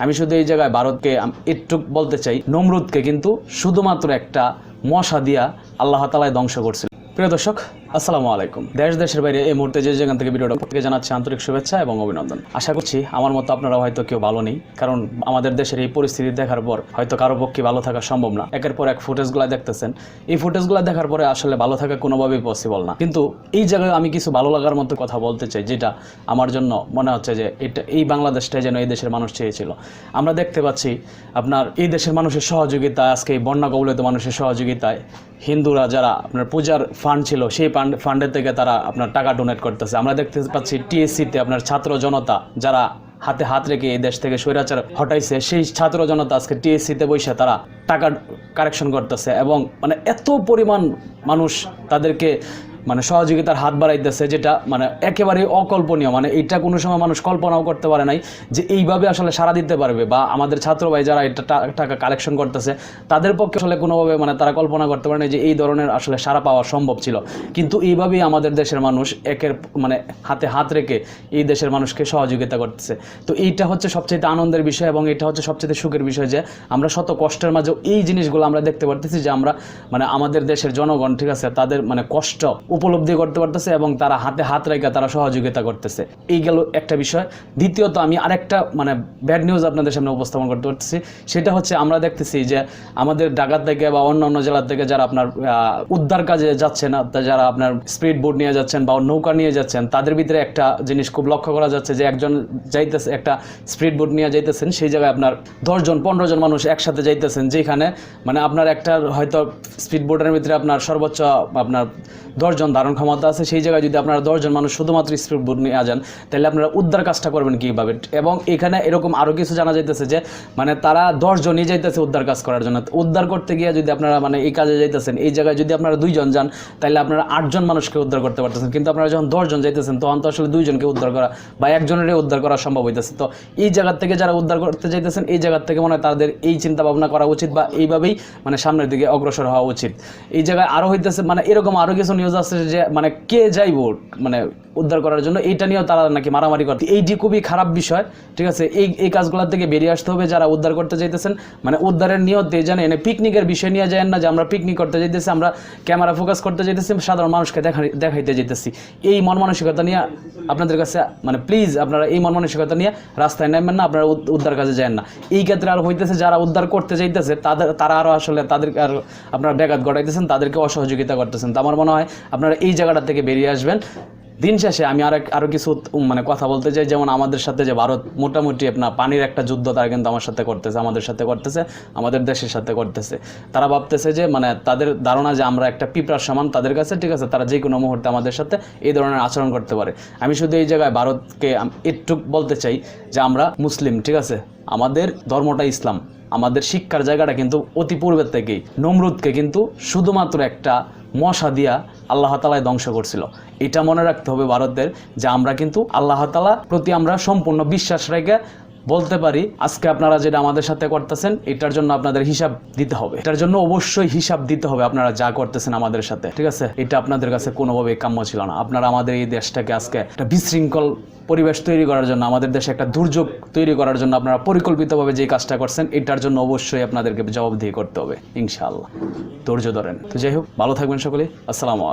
আমি শুধু এই জায়গায় ভারতকে একটু বলতে চাই, নমরুদকে কিন্তু শুধুমাত্র একটা মশা দিয়া আল্লাহ তালায় ধ্বংস করছিল প্রিয় দর্শক আসসালামু আলাইকুম। দেশ দেশের বাইরে এই মুহূর্তে যে যেখান থেকে ভিডিওটা প্রত্যেকে জানাচ্ছি আন্তরিক শুভেচ্ছা এবং অভিনন্দন। আশা করছি আমার মতো আপনারা হয়তো কেউ ভালো নেই, কারণ আমাদের দেশের এই পরিস্থিতি দেখার পর হয়তো কারও পক্ষে ভালো থাকা সম্ভব না। একের পর এক ফুটেজগুলো দেখতেছেন। এই ফুটেজগুলো দেখার পরে আসলে ভালো থাকা কোনোভাবেই পসিবল না। কিন্তু এই জায়গায় আমি কিছু ভালো লাগার মতো কথা বলতে চাই, যেটা আমার জন্য মনে হচ্ছে যে এটা এই বাংলাদেশটাই যেন এই দেশের মানুষ চেয়েছিল। আমরা দেখতে পাচ্ছি আপনার এই দেশের মানুষের সহযোগিতায় আজকে এই বন্যা কবলিত মানুষের সহযোগিতায় হিন্দুরা যারা আপনার পূজার ফান্ড ছিল, সেই ফান্ডের থেকে তারা আপনার টাকা ডোনেট করতেছে। আমরা দেখতে পাচ্ছি টিএসসিতে আপনার ছাত্র জনতা যারা হাতে হাত রেখে এই দেশ থেকে স্বৈরাচার হটাইছে, সেই ছাত্র জনতা আজকে টিএসসিতে বসে তারা টাকা কারেকশন করতেছে এবং মানে এত পরিমাণ মানুষ তাদেরকে মানে সহযোগিতার হাত বাড়াইতেছে, যেটা মানে একেবারে অকল্পনীয়। মানে এটা কোনো সময় মানুষ কল্পনাও করতে পারে নাই যে এইভাবে আসলে সারা দিতে পারবে বা আমাদের ছাত্র ভাই যারা এটা টাকা কালেকশন করতেছে, তাদের পক্ষে আসলে কোনোভাবে মানে তারা কল্পনা করতে পারে না যে এই ধরনের আসলে সারা পাওয়া সম্ভব ছিল। কিন্তু এইভাবেই আমাদের দেশের মানুষ একের মানে হাতে হাত রেখে এই দেশের মানুষকে সহযোগিতা করতেছে। তো এইটা হচ্ছে সবচেয়ে আনন্দের বিষয় এবং এটা হচ্ছে সবচেয়ে সুখের বিষয় যে আমরা শত কষ্টের মাঝেও এই জিনিসগুলো আমরা দেখতে পারতেছি যে আমরা মানে আমাদের দেশের জনগণ, ঠিক আছে, তাদের মানে কষ্ট উপলব্ধি করতে পারতেছে এবং তারা হাতে হাত রেখে তারা সহযোগিতা করতেছে। এই গেল একটা বিষয়। দ্বিতীয়ত আমি আরেকটা মানে ব্যাড নিউজ আপনাদের সামনে উপস্থাপন করতে পারতেছি। সেটা হচ্ছে আমরা দেখতেছি যে আমাদের ঢাকা থেকে বা অন্য অন্য জেলা থেকে যারা আপনার উদ্ধার কাজে যাচ্ছেন যারা আপনার স্পিড বোট নিয়ে যাচ্ছেন বা নৌকা নিয়ে যাচ্ছেন, তাদের ভিতরে একটা জিনিস খুব লক্ষ্য করা যাচ্ছে যে একজন যাইতেছে, একটা স্পিড বোট নিয়ে যাইতেছেন, সেই জায়গায় আপনার দশজন পনেরো জন মানুষ একসাথে যাইতেছেন, যেখানে মানে আপনার একটা হয়তো স্পিড বোটের ভিতরে আপনার সর্বোচ্চ আপনার দশজন ধারণ ক্ষমতা আছে, সেই জায়গায় যদি আপনারা দশজন মানুষ শুধুমাত্র স্পিড বোট নিয়ে যান, তাহলে আপনারা উদ্ধার কাজটা করবেন কীভাবে? এবং এখানে এরকম আরও কিছু জানা যাইতেছে যে মানে তারা দশজনই যাইতেছে উদ্ধার কাজ করার জন্য। উদ্ধার করতে গিয়ে যদি আপনারা মানে এই কাজে যাইতেছেন, এই জায়গায় যদি আপনারা দুইজন যান, তাহলে আপনারা আটজন মানুষকে উদ্ধার করতে পারতেছেন। কিন্তু আপনারা যখন দশজন যাইতেছেন, তখন তো আসলে দুইজনকে উদ্ধার করা বা একজনেরই উদ্ধার করা সম্ভব হইতেছে। তো এই জায়গার থেকে যারা উদ্ধার করতে যাইতেছেন, এই জায়গার থেকে মনে হয় তাদের এই চিন্তা ভাবনা করা উচিত বা এইভাবেই মানে সামনের দিকে অগ্রসর হওয়া উচিত। এই জায়গায় আরও হইতেছে মানে এরকম আরও কিছু নিউজ আসছে যে মানে কে যাইব মানে উদ্ধার করার জন্য, এইটা নিয়েও তারা নাকি মারামারি করতে। এইটি খুবই খারাপ বিষয়, ঠিক আছে? এই এই কাজগুলোর থেকে বেরিয়ে আসতে হবে যারা উদ্ধার করতে চাইতেছেন মানে উদ্ধারের নিয়তে যেন এনে পিকনিকের বিষয় নিয়ে যায় না যে আমরা পিকনিক করতে যাইতেছি, আমরা ক্যামেরা ফোকাস করতে যাইতেছি সাধারণ মানুষকে দেখা, দেখাইতে যেতেছি এই মন মানসিকতা নিয়ে আপনাদের কাছে মানে প্লিজ আপনারা এই মন মানসিকতা নিয়ে রাস্তায় নেবেন না, আপনারা উদ্ধার কাজে যান না। এই ক্ষেত্রে আর হইতেছে, যারা উদ্ধার করতে চাইতেছে তাদের, তারা আরও আসলে তাদেরকে আর আপনারা ব্যাঘাত ঘটাইতেছেন, তাদেরকে অসহযোগিতা করতেছেন। তো আমার মনে হয় আপনারা এই জায়গাটা থেকে বেরিয়ে আসবেন। দিন শেষে আমি আর আরও কিছু মানে কথা বলতে চাই। যেমন আমাদের সাথে যে ভারত মোটামুটি আপনার পানির একটা যুদ্ধ তারা কিন্তু আমার সাথে করতেছে, আমাদের সাথে করতেছে, আমাদের দেশের সাথে করতেছে। তারা ভাবতেছে যে মানে তাদের ধারণা যে আমরা একটা পিঁপড়ার সমান তাদের কাছে, ঠিক আছে, তারা যে কোনো মুহূর্তে আমাদের সাথে এই ধরনের আচরণ করতে পারে। আমি শুধু এই জায়গায় ভারতকে একটু বলতে চাই যে আমরা মুসলিম, ঠিক আছে? আমাদের ধর্মটা ইসলাম। আমাদের শিক্ষার জায়গাটা কিন্তু অতি পূর্বের থেকেই নমরুদকে কিন্তু শুধুমাত্র একটা মশা দিয়া আল্লাহ তালায় ধ্বংস করছিল। এটা মনে রাখতে হবে ভারতের যে আমরা কিন্তু আল্লাহ তালা প্রতি আমরা সম্পূর্ণ বিশ্বাস রেখে বলতে পারি, আজকে আপনারা যেটা আমাদের সাথে করতেছেন, এটার জন্য আপনাদের হিসাব দিতে হবে। এটার জন্য অবশ্যই হিসাব দিতে হবে আপনারা যা করতেছেন আমাদের সাথে, ঠিক আছে? এটা আপনাদের কাছে কোনোভাবে কাম্য ছিল না। আপনারা আমাদের এই দেশটাকে আজকে একটা বিশৃঙ্খল পরিবেশ তৈরি করার জন্য, আমাদের দেশে একটা দুর্যোগ তৈরি করার জন্য আপনারা পরিকল্পিতভাবে যে কাজটা করছেন, এটার জন্য অবশ্যই আপনাদেরকে জবাবদিহি করতে হবে, ইনশাআল্লাহ। ধৈর্য ধরেন। তো যাই হোক, ভালো থাকবেন সকলে আসসালামু